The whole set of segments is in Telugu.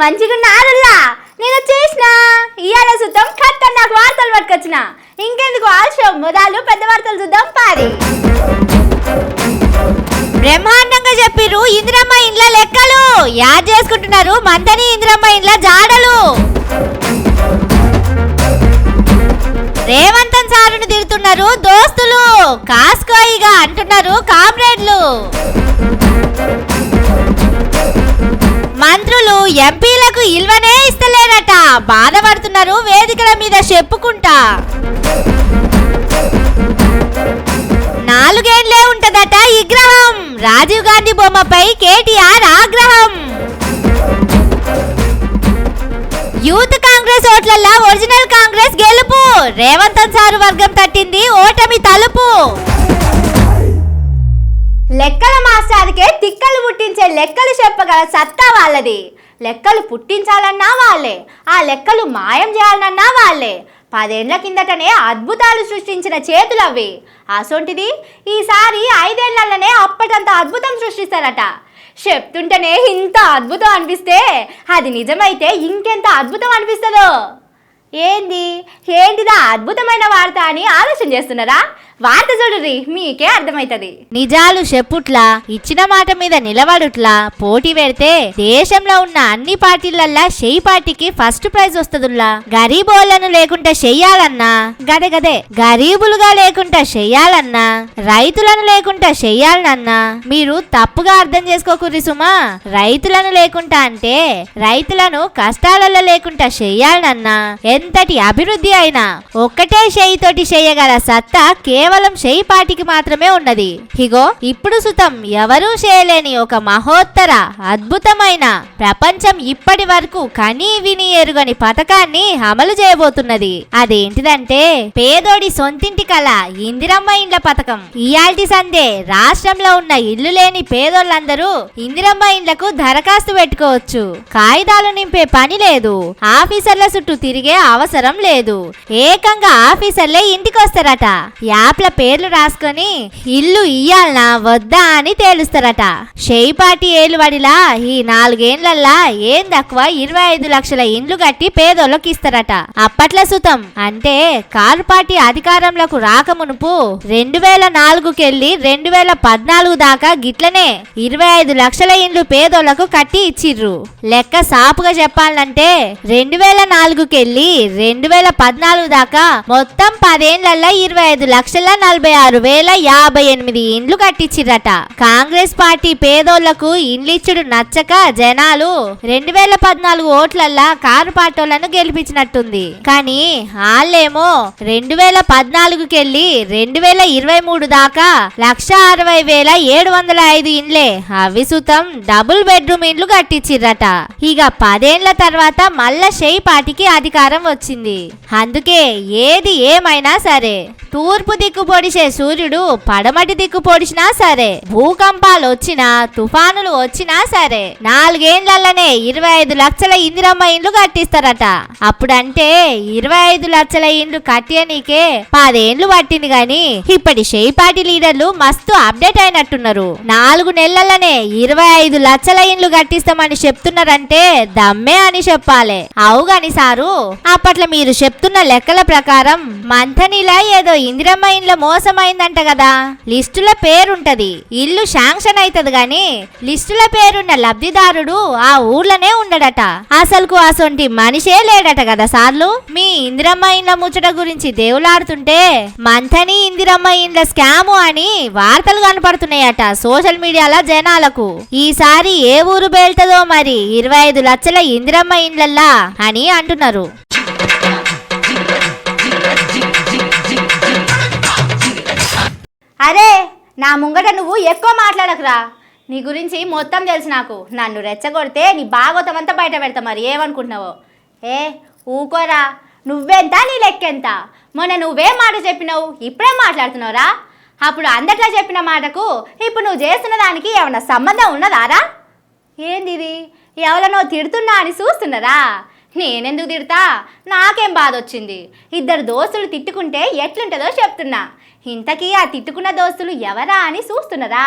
మంచిగా శనార్థులు నేను చేసిన? ఇవాళ చూద్దాం కట్ట నాకు వార్తలు పట్టుకొచ్చిన. ఇంకెందుకు ఆలస్యం? మొదలు పెద్ద వార్తలు చూద్దాం పారి. బ్రహ్మాండంగా చెప్పిర్రు ఇందిరమ్మ ఇండ్ల లెక్కలు. యాడ్ చేసుకుంటున్నారు మంతని ఇందిరమ్మ ఇండ్ల జాడలు. రేవంతన్ సారును తిడుతున్నారు దోస్తులు. కాస్కోయిగా అంటున్నారు కామ్రేడ్లు. మంత్రులు ఎంపీలకు ఇల్వనే ఇస్తలేరట బాధపడుతున్నారు వేదికల మీద చెప్పుకుంటా. నాలుగేండ్లే ఉంటదట ఈ గ్రహం. రాజీవ్ గాంధీ బొమ్మపై కేటీఆర్ ఆగ్రహం. యూత్ కాంగ్రెస్ ఓట్లల్లా ఒరిజినల్ కాంగ్రెస్ గెలుపు. రేవంత్ సారు వర్గం తట్టింది ఓటమి తలుపు. లెక్కల మాస్టర్కే తిక్కలు పుట్టించే లెక్కలు చెప్పగల సత్తా వాళ్ళది. లెక్కలు పుట్టించాలన్నా వాళ్ళే. ఆ లెక్కలు మాయం చేయాలన్నా వాళ్ళే. పదేండ్ల కిందటనే అద్భుతాలు సృష్టించిన చేతులు అవి అసొంటిది? ఈసారి ఐదేళ్ళలోనే అప్పటంత అద్భుతం సృష్టిస్తారట. చెప్తుంటేనే ఇంత అద్భుతం అనిపిస్తే అది నిజమైతే ఇంకెంత అద్భుతం అనిపిస్తుందో? ఏంది? ఏంటిదా అద్భుతమైన వార్త అని ఆలోచన చేస్తున్నారా? వార్త చూడరి మీకే అర్థమైతది. నిజాలు చెప్పుట్లా ఇచ్చిన మాట మీద నిలబడుట్లా పోటీ పెడితే దేశంలో ఉన్న అన్ని పార్టీలల్లా షెయి పార్టీకి ఫస్ట్ ప్రైజ్ వస్తుందిలా గరీబోళ్ళను లేకుండా చెయ్యాలన్నా గదే గదే. గరీబులుగా లేకుండా చెయ్యాలన్నా రైతులను లేకుండా చెయ్యాలనన్నా మీరు తప్పుగా అర్థం చేసుకోకుర్రి సుమా. రైతులను లేకుండా అంటే రైతులను కష్టాలలో లేకుండా చెయ్యాలన్నా ఎంతటి అభివృద్ధి అయినా ఒక్కటే తోటి చేయగల సత్తా కేవలం షెయి పాటికి మాత్రమే ఉన్నది. ఇగో ఇప్పుడు సుతం ఎవరూ చేయలేని ఒక మహోత్తర అద్భుతమైన ప్రపంచం ఇప్పటి వరకు కనీ విని ఎరుగని పథకాన్ని అమలు చేయబోతున్నది. అదేంటిదంటే పేదోడి సొంతింటి కల ఇందిరమ్మ ఇండ్ల పథకం. ఇయాల్టి సందే రాష్ట్రంలో ఉన్న ఇల్లు లేని పేదోళ్ళందరూ ఇందిరమ్మ ఇండ్లకు దరఖాస్తు పెట్టుకోవచ్చు. కాగితాలు నింపే పని లేదు. ఆఫీసర్ల చుట్టూ తిరిగే అవసరం లేదు. ఏకంగా ఆఫీసర్లే ఇంటికి వస్తారట యాప్ల పేర్లు రాసుకొని ఇల్లు ఇయ్యాలనా వద్దా అని తేలుస్తారట. షేయిపాటి ఏలువడిలా ఈ నాలుగేండ్లల్లా ఏం తక్కువ ఇరవై ఐదు లక్షల ఇండ్లు కట్టి పేదోళ్ళకి ఇస్తారట అప్పట్ల సుతం. అంటే కారు పార్టీ అధికారంలోకి రాకమునుపు రెండు వేల నాలుగుకెళ్ళి రెండు వేల పద్నాలుగు దాకా గిట్లనే ఇరవై ఐదు లక్షల ఇండ్లు పేదోళ్ళకు కట్టి ఇచ్చిర్రు. లెక్క సాపుగా చెప్పాలంటే రెండు వేల నాలుగుకెళ్ళి రెండు వేల పద్నాలుగు దాకా మొత్తం పదేళ్ళలో ఇరవై ఐదు లక్షల నలభై ఆరు వేల యాభై ఎనిమిది ఇండ్లు కట్టించిరట. కాంగ్రెస్ పార్టీ పేదోళ్ళకు ఇండ్లిచ్చుడు నచ్చక జనాలు రెండు వేల పద్నాలుగు ఓట్లల్లా కారు పాటోళ్ళను గెలిపించినట్టుంది. కానీ వాళ్ళేమో రెండు వేల పద్నాలుగుకెళ్ళి రెండు వేల ఇరవై మూడు దాకా లక్ష అరవై వేల ఏడు వందల ఐదు ఇండ్లే అవి సుతం డబుల్ బెడ్రూమ్ ఇండ్లు కట్టించిర్రట ఇక పదేళ్ళ తర్వాత మళ్ళా షెయి పార్టీకి అధికారం వచ్చింది. అందుకే ఏది ఏమైనా సరే. తూర్పు దిక్కు పొడిచే సూర్యుడు పడమటి దిక్కు పొడిచినా సరే భూకంపాలు వచ్చినా తుఫానులు వచ్చినా సరే నాలుగేండ్లనే ఇరవై ఐదు లక్షల ఇందిరమ్మ ఇండ్లు కట్టిస్తారట. అప్పుడంటే ఇరవై ఐదు లక్షల ఇండ్లు కట్టేనీకే పదేండ్లు పట్టింది గాని ఇప్పటి షేపాటి లీడర్లు మస్తు అప్డేట్ అయినట్టున్నారు. నాలుగు నెలలనే ఇరవై ఐదు లక్షల ఇండ్లు కట్టిస్తామని చెప్తున్నారంటే దమ్మే అని చెప్పాలి. అవుగాని సారు అప్పట్లో మీరు చెప్తున్న లెక్కల ప్రకారం మంథనిలా ఏదో ఇందిరమ్మ ఇండ్ల మోసమైందంట కదా. లిస్టుల పేరుంటది. ఇల్లు శాంక్షన్ అవుతుంది గాని లిస్టుల పేరున్న లబ్ధిదారుడు ఆ ఊర్లోనే ఉండడట. అసలుకు అసొంటి మనిషే లేడట కదా సార్లు. మీ ఇందిరమ్మ ఇండ్ల ముచ్చట గురించి దేవులాడుతుంటే మంథని ఇందిరమ్మ ఇండ్ల స్కాము అని వార్తలు కనపడుతున్నాయట సోషల్ మీడియాలో జనాలకు. ఈసారి ఏ ఊరు బేల్తదో మరి ఇరవై ఐదు లక్షల ఇందిరమ్మ ఇండ్లల్లా అని అంటున్నారు. అరే నా ముంగట నువ్వు ఎక్కువ మాట్లాడకురా. నీ గురించి మొత్తం తెలుసు నాకు. నన్ను రెచ్చగొడితే నీ బాగోతమంతా బయట పెడతా మరి ఏమనుకుంటున్నావో? ఏ ఊకోరా. నువ్వెంత నీ లెక్కెంత? మొన్న నువ్వేం మాట చెప్పినావు ఇప్పుడే మాట్లాడుతున్నావురా? అప్పుడు అందట్లా చెప్పిన మాటకు ఇప్పుడు నువ్వు చేస్తున్న దానికి ఏమన్నా సంబంధం ఉన్నదారా ఏంది ఇది? ఎవరనో తిడుతున్నా అని చూస్తున్నారా? నేనెందుకు తిడతా? నాకేం బాధ వచ్చింది ఇద్దరు దోస్తులు తిట్టుకుంటే ఎట్లుంటుందో చెప్తున్నా. ఇంతకీ ఆ తిట్టుకున్న దోస్తులు ఎవరా అని చూస్తున్నారా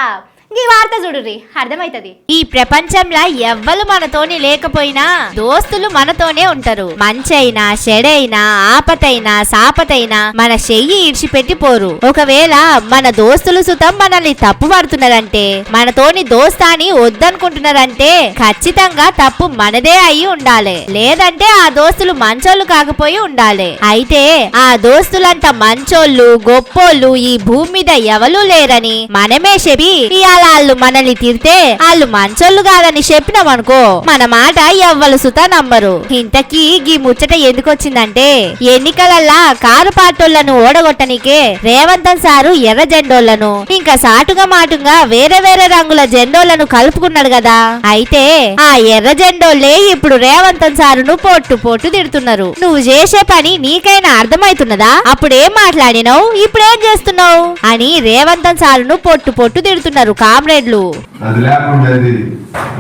ఈ వార్త చూడుర్రి అర్థమైతది. ఈ ప్రపంచంలో ఎవ్వరు మనతోని లేకపోయినా దోస్తులు మనతోనే ఉంటారు. మంచైనా చెడైనా ఆపతైనా సాపతైనా మన చెయ్యి ఇడిచిపెట్టి పోరు ఒకవేళ మన దోస్తులు సుతం మనల్ని తప్పు పడుతున్నారంటే మనతోని దోస్తాని వద్దనుకుంటున్నారంటే ఖచ్చితంగా తప్పు మనదే అయి ఉండాలి. లేదంటే ఆ దోస్తులు మంచోళ్ళు కాకపోయి ఉండాలి. అయితే ఆ దోస్తులంత మంచోళ్ళు గొప్పోళ్ళు ఈ భూమి మీద ఎవరూ లేరని మనమే చెప్పి ఇవాళ వాళ్ళు మనల్ని తిరితే వాళ్ళు మంచోళ్ళు కాదని చెప్పినామనుకో మన మాట ఎవ్వలు సుతా నమ్మరు. ఇంతకీ గీ ముచ్చట ఎందుకొచ్చిందంటే ఎన్నికలల్లా కారు పాటోళ్ళను ఓడగొట్టనికే రేవంతన్ సారు ఎర్ర జెండోళ్ళను ఇంకా సాటుగా మాటుగా వేరే వేరే రంగుల జెండోళ్ళను కలుపుకున్నాడు కదా. అయితే ఆ ఎర్ర జెండోళ్ళే ఇప్పుడు రేవంతన్ సారును పొట్టు పొట్టు తిడుతున్నారు. నువ్వు చేసే పని నీకైనా అర్థమైతున్నదా అప్పుడేం మాట్లాడినావు? ఇప్పుడేం చేస్తున్నావు? అని రేవంతన్ సారును పొట్టు పొట్టు తిడుతున్నారు. కామ్రేడ్లు అది లేకుండా అది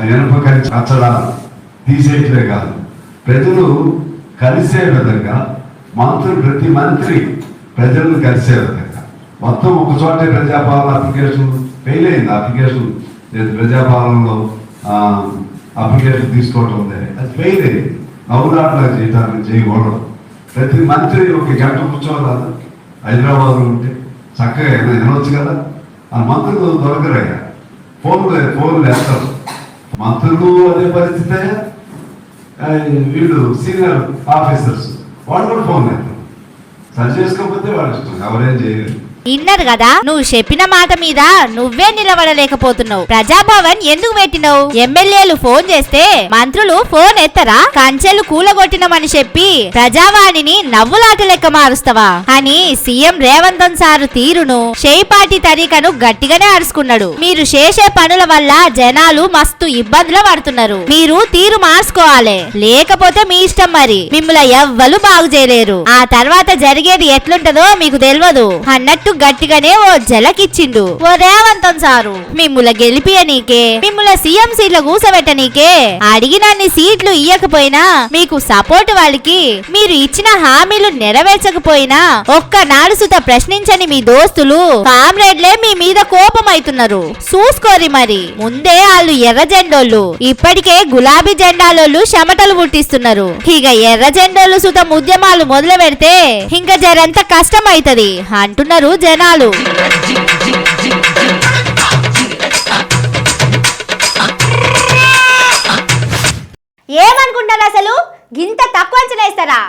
ఇనుప కలిసి తీసేయట్లే కాదు. ప్రజలు కలిసే విధంగా మంత్రులు ప్రతి మంత్రి ప్రజలను కలిసే విధంగా. మొత్తం ఒక చోటే ప్రజాపాలన అప్లికేషన్ ఫెయిల్ అయింది. అప్లికేషన్ లేదు ప్రజాపాలనలో ఆ, అప్లికేషన్ తీసుకోవటం ఉంది. అది ఫెయిల్ అయింది. నవ్వులాట్లా చేయడానికి చేయకూడదు. ప్రతి మంత్రి ఒక గంట కూర్చోవాలి. హైదరాబాద్లో ఉంటే చక్కగా విన- వినొచ్చు కదా? ఆ మంత్రులు దొరకరయ్యా ఫోన్లు ఫోన్లు వేస్తారు మంత్రులు అదే పరిస్థితే వీళ్ళు సీనియర్ ఆఫీసర్స్ వాళ్ళు కూడా ఫోన్ వేస్తారు సరి చేసుకోకపోతే వాళ్ళు ఇష్టం ఎవరేం చేయలేదు ఇన్నర్ కదా? నువ్వు చెప్పిన మాట మీద నువ్వే నిలబడలేకపోతున్నావు. ప్రజాభవన్ ఎందుకు పెట్టినావు? ఎమ్మెల్యేలు ఫోన్ చేస్తే మంత్రులు ఫోన్ ఎత్తరా? కంచెలు కూలగొట్టినమని చెప్పి ప్రజావాణిని నవ్వులాట లెక్క మారుస్తావా? అని సీఎం రేవంతన్ సారు తీరును షేపాటి తరీకను గట్టిగానే అరుచుకున్నాడు. మీరు చేసే పనుల వల్ల జనాలు మస్తు ఇబ్బందులు పడుతున్నారు. మీరు తీరు మార్చుకోవాలి. లేకపోతే మీ ఇష్టం మరి. మిమ్మల్ని ఎవ్వరు బాగు చేయలేరు. ఆ తర్వాత జరిగేది ఎట్లుంటదో మీకు తెలియదు. అన్నట్టు గట్టిగానే ఓ జలకిచ్చిండు. ఓ రేవంతం సారు మిమ్ముల గెలిపియ నీకే మిమ్ముల సీఎం సీట్ల కూసబెట్టనీకే అడిగినన్ని సీట్లు ఇయ్యకపోయినా మీకు సపోర్ట్ వాళ్ళకి మీరు ఇచ్చిన హామీలు నెరవేర్చకపోయినా ఒక్క నాడు సుత ప్రశ్నించని మీ దోస్తులు కామ్రేడ్లే మీ మీద కోపమైతున్నారు. చూసుకోరి మరి. ముందే వాళ్ళు ఎర్ర జెండోళ్ళు ఇప్పటికే గులాబీ జెండాలోళ్ళు చెమటలు పుట్టిస్తున్నారు. ఇక ఎర్ర జెండోళ్ళు సుతం ఉద్యమాలు మొదలు పెడితే ఇంకా జరంత కష్టం అవుతది అంటున్నారు జనాలు. ఏమనుకుంటారు అసలు? గింత తక్కువ అంచనా ఇస్తారా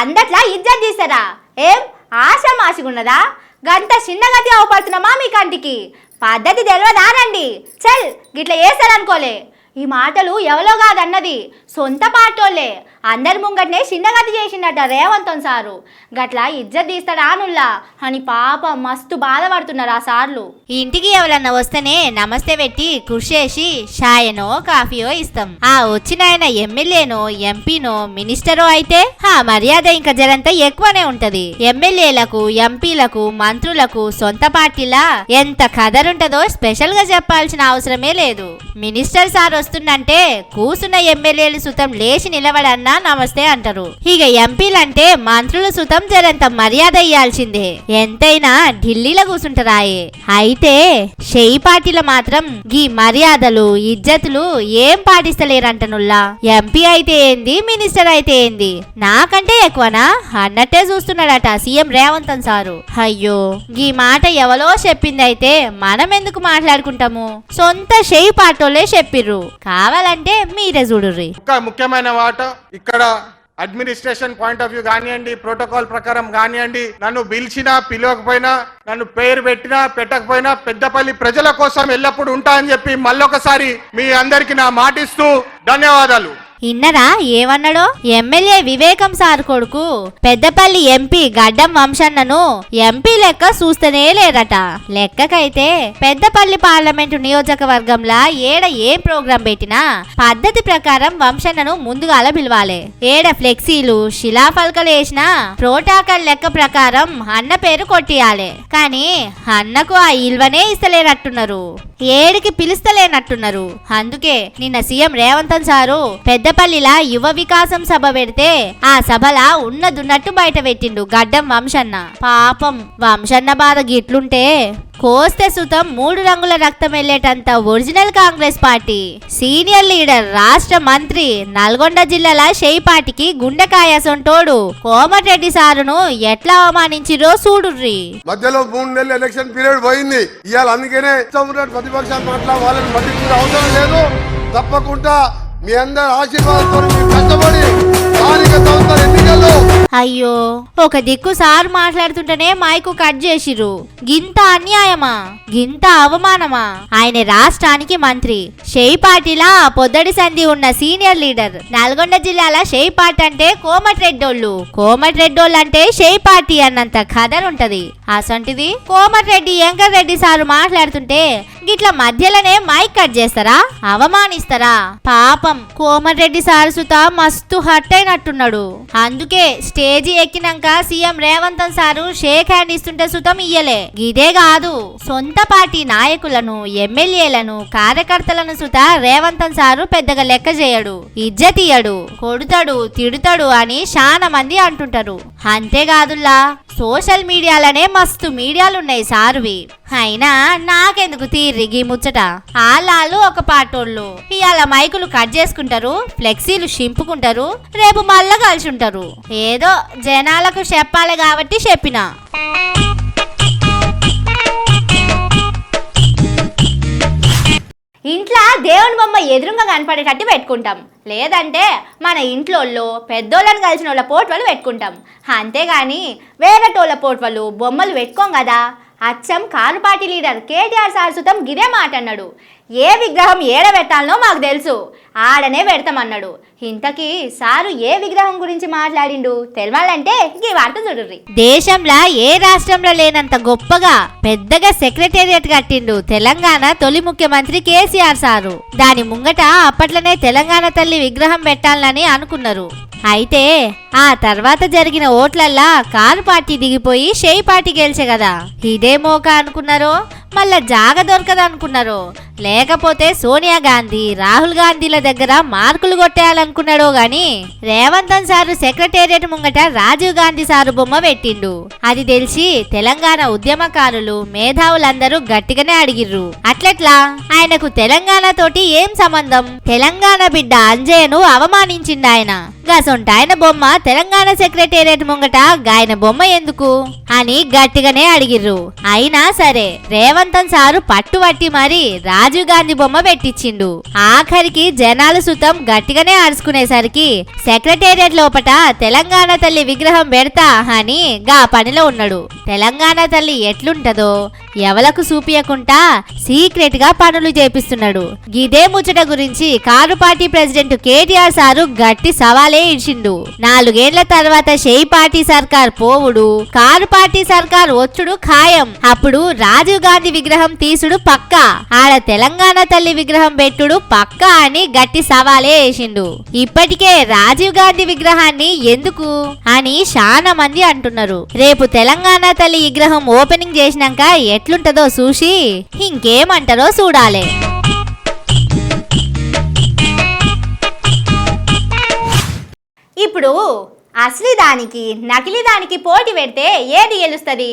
అందట్లా ఇజ్జత్ తీస్తారా? ఏం? ఆశ మాసిగున్నదా గంత చిన్నగతి అవపడుతున్నామా మీ కంటికి? పద్ధతి తెలియదా రండి. చల్ గిట్ల వేస్తారనుకోలే ఈ మాటలు ఎవలో కాదన్నది. సొంత పాటోళ్ళే. అందరి ముంగట్నే చిన్నగతి చేసిండట రేవంతం సారు. గట్ల ఇజ్జత్ తీస్తాడా అనుల్లా అని పాప మస్తు బాధపడుతున్నారు ఆ సార్లు. ఇంటికి ఎవరన్నా వస్తేనే నమస్తే పెట్టి కృషేసి షాయనో కాఫీయో ఇస్తాం. ఆ వచ్చిన ఆయన ఎమ్మెల్యేనో ఎంపీనో మినిస్టరో అయితే ఆ మర్యాద ఇంకా జరంత ఎక్కువనే ఉంటది. ఎమ్మెల్యేలకు ఎంపీలకు మంత్రులకు సొంత పార్టీలా ఎంత కదరుంటదో స్పెషల్గా చెప్పాల్సిన అవసరమే లేదు. మినిస్టర్ సార్ వస్తుందంటే కూసున్న ఎమ్మెల్యేలు సుతం లేచి నిలబడన్నా నమస్తే అంటారు. ఇక ఎంపీలంటే మంత్రులు సుతం జరంత మర్యాద ఇయ్యాల్సిందే. ఎంతైనా ఢిల్లీలో కూసుంటారాయే. అయితే షెయి పార్టీలో మాత్రం గీ మర్యాదలు ఇజ్జతులు ఏం పాటిస్తలేరంటనుల్లా. ఎంపీ అయితే ఏంది మినిస్టర్ అయితే ఏంది? నాకంటే ఎక్కువనా? అన్నట్టే చూస్తున్నాడట సీఎం రేవంత్ సారు. అయ్యో గీ మాట ఎవలో చెప్పింది అయితే మనం ఎందుకు మాట్లాడుకుంటాము? సొంత షెయి పాటోలే చెప్పిర్రు. కావాలంటే మీరే చూడుర్రి. ముఖ్యమైన మాట ఇక్కడ అడ్మినిస్ట్రేషన్ పాయింట్ ఆఫ్ వ్యూ కానివ్వండి ప్రోటోకాల్ ప్రకారం కానివ్వండి నన్ను పిలిచినా పిలవకపోయినా నన్ను పేరు పెట్టినా పెట్టకపోయినా పెద్దపల్లి ప్రజల కోసం ఎల్లప్పుడూ ఉంటా అని చెప్పి మళ్ళొకసారి మీ అందరికి నా మాటిస్తూ ధన్యవాదాలు. ఇన్నరా ఏమన్నాడో? ఎమ్మెల్యే వివేకం సార్ కొడుకు. పెద్దపల్లి ఎంపీ గడ్డం వంశన్నను ఎంపీ లెక్క చూస్తేనే లేరట. లెక్కకైతే పెద్దపల్లి పార్లమెంటు నియోజకవర్గంలా ఏడ ఏం ప్రోగ్రాం పెట్టినా పద్ధతి ప్రకారం వంశన్నను ముందుగాల పిలవాలి. ఏడ ఫ్లెక్సీలు శిలాఫలకలు వేసినా ప్రోటాకల్ లెక్క ప్రకారం అన్న పేరు కొట్టియాలి. కానీ అన్నకు ఆ ఇల్వనే ఇస్తలేనట్టున్నారు. ఏడికి పిలుస్తలేనట్టున్నారు. అందుకే నిన్న సీఎం రేవంతన్ సారు పెద్ద పెద్దపల్లిలా యువ వికాసం సభ పెడితే ఆ సభలా ఉన్నదున్నట్టు బయట పెట్టిండు గడ్డం వంశన్న. పాపం వంశన్న బాధ గిట్లుంటే కోస్తే సుతం మూడు రంగుల రక్తం వెళ్ళేటంత original Congress party. Senior leader రాష్ట్ర మంత్రి నల్గొండ జిల్లాల షేపాటికి గుండెకాయాసం తోడు కోమటిరెడ్డి సారును ఎట్లా అవమానించిరో చూడుర్రి. మధ్యలో మూడు నెలలు ఎలక్షన్ పీరియడ్ పోయింది. ఇవాళ అందుకనే ప్రతిపక్షాలు వాళ్ళని అవసరం లేదు. తప్పకుండా మీ అందరి ఆశీర్వాదంతో మీరు కష్టపడి స్థానిక సంస్థల ఎన్నికల్లో అయ్యో. ఒక దిక్కు సార్ మాట్లాడుతుంటేనే మైకు కట్ చేసిర్రు. గింత అన్యాయమా? గింత అవమానమా? ఆయన రాష్ట్రానికి మంత్రి. షేపాటిలా పొద్దడి సంధి ఉన్న సీనియర్ లీడర్. నల్గొండ జిల్లాల షేపాటి అంటే కోమటిరెడ్డోళ్ళు కోమటిరెడ్డోళ్ళు అంటే షేపాటి అన్నంత కథలుంటది. అసంటిది? కోమటిరెడ్డి వెంకటరెడ్డి రెడ్డి సారు మాట్లాడుతుంటే గిట్ల మధ్యలోనే మైక్ కట్ చేస్తారా? అవమానిస్తారా? పాపం. కోమటిరెడ్డి సారు సుత మస్తు హట్ అయినట్టున్నాడు. అందుకే stage ఎక్కినాక CM Revanth sir shake hand ఇస్తుంటే సుతం ఇయ్యలే. ఇదే కాదు సొంత పార్టీ నాయకులను ఎమ్మెల్యేలను కార్యకర్తలను సుత రేవంత్ సారు పెద్దగా లెక్క చేయడు ఇజ్జతీయడు కొడుతాడు తిడుతాడు అని చాలా మంది అంటుంటారు. అంతేకాదుల్లా సోషల్ మీడియాలనే మస్తు మీడియాలున్నాయి సారువి. అయినా నాకెందుకు తీరిగి ముచ్చట? ఆలాలు ఒక పాటోళ్ళు. ఇవాళ మైకులు కట్ చేసుకుంటారు ఫ్లెక్సీలు షింపుకుంటారు రేపు మళ్ళా కలిసి ఉంటారు ఏదో జనాలకు చెప్పాలి కాబట్టి చెప్పినా. ఇంట్లో దేవుని బొమ్మ ఎదురుగా కనపడేటట్టు పెట్టుకుంటాం. లేదంటే మన ఇంట్లోళ్ళు పెద్దోళ్ళని కలిసిన వాళ్ళ పోట్వలు పెట్టుకుంటాం. అంతేగాని వేరేటోళ్ళ పోట్వలు బొమ్మలు పెట్టుకోం కదా. అచ్చం car party leader KTR sir సుతం గిదే మాట అన్నాడు ఏ విగ్రహం ఏడ పెట్టాలనో మాకు తెలుసు. ఆడనే పెడతామన్నాడు. ఇంతకీ సారు ఏ విగ్రహం గురించి మాట్లాడిండు? తెలవాలంటే ఈ వార్త చూడుర్రి. దేశంలో ఏ రాష్ట్రంలో లేనంత గొప్పగా పెద్దగా సెక్రటేరియట్ కట్టిండు తెలంగాణ తొలి ముఖ్యమంత్రి కేసీఆర్ సారు. దాని ముంగట అప్పట్లోనే తెలంగాణ తల్లి విగ్రహం పెట్టాలని అనుకున్నారు. అయితే ఆ తర్వాత జరిగిన ఓట్లల్లా కారు పార్టీ దిగిపోయి షేయి పార్టీ గెలిచే కదా. ఇదే మోక అనుకున్నారో? మళ్ళా జాగ దొరకదనుకున్నారు. లేకపోతే సోనియా గాంధీ రాహుల్ గాంధీల దగ్గర మార్కులు కొట్టేయాలనుకున్నాడో గాని రేవంతన్ సారు సెక్రటేరియట్ ముంగట రాజీవ్ గాంధీ సారు బొమ్మ పెట్టిండు. అది తెలిసి తెలంగాణ ఉద్యమకారులు మేధావులందరూ గట్టిగానే అడిగిర్రు. అట్లెట్లా? ఆయనకు తెలంగాణ తోటి ఏం సంబంధం? తెలంగాణ బిడ్డ అంజయ్యను అవమానించిండు ఆయన. గసొంట ఆయన బొమ్మ తెలంగాణ సెక్రటేరియట్ ముంగట గాయన బొమ్మ ఎందుకు? అని గట్టిగానే అడిగిర్రు. అయినా సరే బలవంతం సారు పట్టుబట్టి మరి రాజీవ్ గాంధీ బొమ్మ పెట్టించిండు. ఆఖరికి జనాలు సుతం గట్టిగానే అరుచుకునేసరికి సెక్రటేరియట్ లోపట తెలంగాణ తల్లి విగ్రహం పెడతా అని గా పనిలో ఉన్నాడు. తెలంగాణ తల్లి ఎట్లుంటదో ఎవలకు చూపియకుండా సీక్రెట్గా పనులు చేపిస్తున్నాడు. గిదే ముచ్చట గురించి car party president KTR sir గట్టి సవాలే ఇచ్చిండు నాలుగేళ్ళ తర్వాత షేయి పార్టీ సర్కార్ పోవుడు కారు పార్టీ సర్కార్ వచ్చుడు ఖాయం. అప్పుడు రాజీవ్ గాంధీ విగ్రహం తీసుడు పక్క. ఆడ తెలంగాణ తల్లి విగ్రహం పెట్టుడు పక్క అని గట్టి సవాలే వేసిండు. ఇప్పటికే రాజీవ్ గాంధీ విగ్రహాన్ని ఎందుకు? అని చాలా మంది అంటున్నారు. రేపు తెలంగాణ తల్లి విగ్రహం ఓపెనింగ్ చేసినాక ఎట్లుంటదో చూసి ఇంకేమంటారో చూడాలి. ఇప్పుడు అసలీ దానికి నకిలీ దానికి పోటీ పెడితే ఏది గెలుస్తుంది?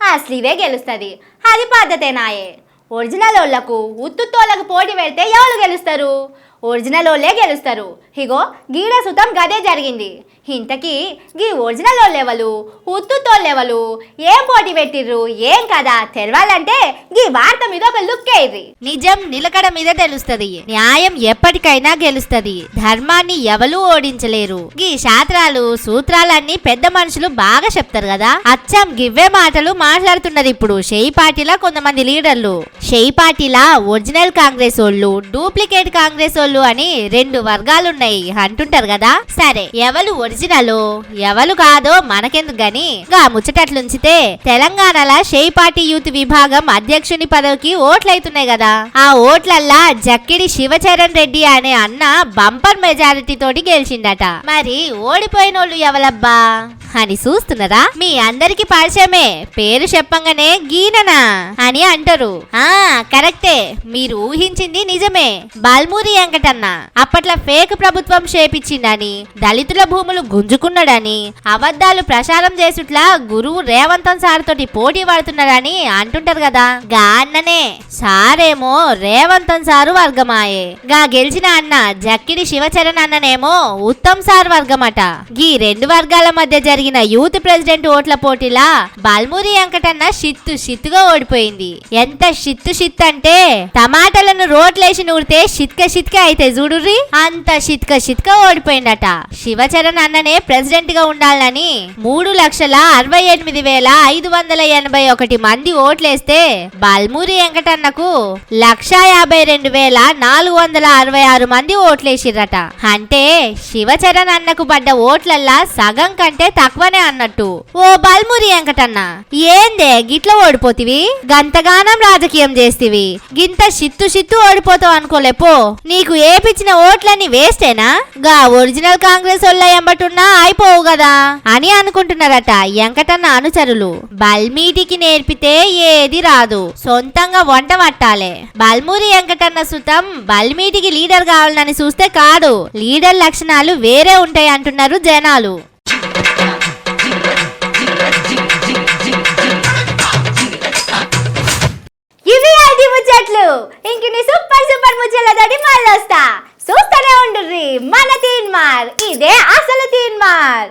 అసలీదే గెలుస్తుంది. అది పద్ధతేనాయే ఒరిజినల్ వాళ్ళకు ఉత్తుత్తోళ్ళకు పోటీ పెడితే ఎవరు గెలుస్తారు? ఒరిజినల్ వాళ్ళే గెలుస్తారు. ఇగో గీడ సుతం గదే జరిగింది. ఇంతకీ గీ ఒరిజినల్ వాళ్ళెవలు ఉత్తుత్తోళ్ళెవలు ఏం పోటీ పెట్టిర్రు ఏం కదా తెలవాలంటే గీ వార్త మీద ఒక లుక్ అయ్యి నిజం నిలకడ మీద తెలుస్తది. న్యాయం ఎప్పటికైనా గెలుస్తది. ధర్మాన్ని ఎవరు ఓడించలేరు. గీ శాస్త్రాలు సూత్రాలన్నీ పెద్ద మనుషులు బాగా చెప్తారు కదా. అచ్చం గివ్వే మాటలు మాట్లాడుతున్నది ఇప్పుడు షెయి పార్టీలా కొంతమంది లీడర్లు. షెయి పార్టీలా ఒరిజినల్ కాంగ్రెస్ వాళ్ళు డూప్లికేట్ కాంగ్రెస్ వాళ్ళు అని రెండు వర్గాలున్నాయి అంటుంటారు కదా. సరే ఎవరు ఒరిజినల్ ఎవరు కాదో మనకెందుకు గాని? గా ముచ్చటట్లుంచితే తెలంగాణల షేయి పార్టీ యూత్ విభాగం అధ్యక్షుని పదవికి ఓట్లయితున్నాయి కదా ఆ ఓట్లల్లా జక్కిడి శివచరణ్ రెడ్డి అనే అన్న బంపర్ మెజారిటీ తోటి గెలిచిండట మరి ఓడిపోయిన వాళ్ళు ఎవలబ్బా? అని చూస్తున్నారా మీ అందరికి పరిచయమే పేరు చెప్పంగానే గీననా? అని అంటారు. ఆ కరెక్టే. మీరు ఊహించింది నిజమే. బాల్మూరి వెంకటన్న. అప్పట్లో ఫేక్ ప్రభుత్వం చేపించిందని దళితుల భూములు గుంజుకున్నాడని అబద్ధాలు ప్రచారం చేసుట్లా గురువు రేవంతం సార్ తోటి పోటీ పడుతున్నాడని అంటుంటారు కదా గా అన్ననే. సారేమో రేవంతం సారు వర్గమాయే. గా గెలిచిన అన్న జక్కిడి శివచరణ్ అన్ననేమో ఉత్తమ్ సార్ వర్గమట. గీ రెండు వర్గాల మధ్య జరిగిన యూత్ ప్రెసిడెంట్ ఓట్ల పోటీలా బాల్మూరి వెంకటన్న షిత్తు షిత్తుగా ఓడిపోయింది. ఎంత షిత్తు షిత్ అంటే టమాటాలను రోట్లేసి నూరితే షిత్క షిత్క అయితే చూడుర్రి? అంత షిత్క షిత్క ఓడిపోయిందట. శివచరణ్ అన్ననే ప్రెసిడెంట్గా ఉండాలని మూడు లక్షల అరవై ఎనిమిది వేల ఐదు వందల ఎనభై ఒకటి మంది ఓట్లేస్తే బాల్మూరి వెంకటన్నకు లక్ష యాభై రెండు వేల నాలుగు వందల అరవై ఆరు మంది ఓట్లేసిర్రట. అంటే శివచరణ్ అన్నకు పడ్డ ఓట్లల్లా సగం కంటే తక్కువనే అన్నట్టు. ఓ బల్మురి వెంకటన్న ఏందే గిట్ల ఓడిపోతివి? గంతగానం రాజకీయం చేస్తివి. గింత షిత్తు షిత్తు ఓడిపోతావు అనుకోలేపో నీకు ఏపిచ్చిన ఓట్లన్నీ వేస్టేనా? గా ఒరిజినల్ కాంగ్రెస్ వాళ్ళ ఎంబటున్నా అయిపోవు కదా అని అనుకుంటున్నారట వెంకటన్న అనుచరులు. బల్మీటికి నేర్పితే ఏది రాదు. సొంతంగా వంట పట్టాలే. బల్మూరి వెంకటన్న సుతం బల్మీటికి లీడర్ కావాలని చూస్తే కాదు. లీడర్ లక్షణాలు వేరే ఉంటాయి అంటున్నారు జనాలు. ముచ్చట్లు నీ సూపర్ సూపర్ ముచ్చట్లతోటి మళ్ళీ వస్తా చూస్తూనే ఉండుర్రి మన తీన్మార్. ఇదే అసలు తీన్మార్.